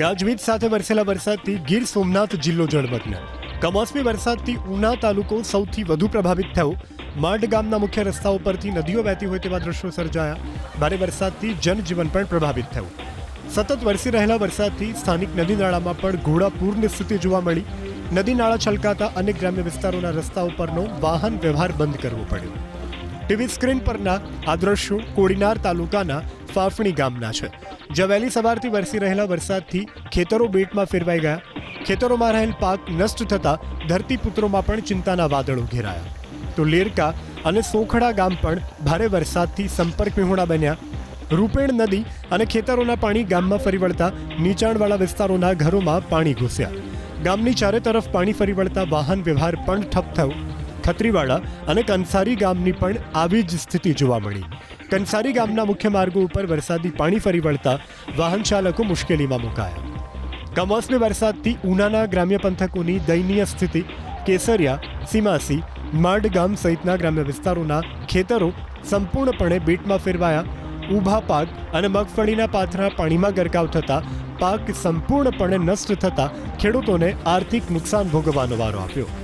ગાજવીજ સાથે વરસેલા વરસાદથી ગીર સોમનાથ જિલ્લો જળમગ્ન. કમોસમી વરસાદથી ઉના તાલુકો સૌથી વધુ પ્રભાવિત થયો. માંડ ગામના મુખ્ય રસ્તાઓ પરથી નદીઓ વહેતી હોય તેવા દ્રશ્યો સર્જાયા. ભારે વરસાદથી જનજીવન પણ પ્રભાવિત થયું. સતત વરસી રહેલા વરસાદથી સ્થાનિક નદી નાળામાં પણ ઘોડાપૂરની સ્થિતિ જોવા મળી. નદી નાળા છલકાતા અનેક ગ્રામ્ય વિસ્તારોના રસ્તા ઉપરનો વાહન વ્યવહાર બંધ કરવો પડ્યો. ટીવી સ્ક્રીન પરના આ દ્રશ્યો કોડીનાર તાલુકાના ફાફણી ગામના છે. જ્યાં વહેલી સવારથી વરસી રહેલા વરસાદથી ખેતરો બેટમાં ફેરવાઈ ગયા. ખેતરોમાં રહેલ પાક નષ્ટ થતાં ધરતીપુત્રોમાં પણ ચિંતાના વાદળો ઘેરાયા. તો લેરકા અને સોખડા ગામ પણ ભારે વરસાદથી સંપર્ક વિહોણા બન્યા. રૂપેણ નદી અને ખેતરોના પાણી ગામમાં ફરી વળતા નીચાણવાળા વિસ્તારોના ઘરોમાં પાણી ઘૂસ્યા. ગામની ચારે તરફ પાણી ફરી વળતા વાહન વ્યવહાર પણ ઠપ થયો. ખત્રીવાડા અને કંસારી ગામની પણ આવી જ સ્થિતિ જોવા મળી. કંસારી ગામના મુખ્ય માર્ગો ઉપર વરસાદી પાણી ફરી વળતા વાહન ચાલકો મુશ્કેલીમાં મુકાયા. કમોસમી વરસાદથી ઉનાના ગ્રામ્ય પંથકોની દયનીય સ્થિતિ કેસરિયા, સીમાસી, માડ ગામ સહિતના ગ્રામ્ય વિસ્તારોના ખેતરો સંપૂર્ણપણે બેટમાં ફેરવાયા. ઊભા પાક અને મગફળીના પાથરા પાણીમાં ગરકાવ થતાં પાક સંપૂર્ણપણે નષ્ટ થતાં ખેડૂતોને આર્થિક નુકસાન ભોગવવાનો વારો આવ્યો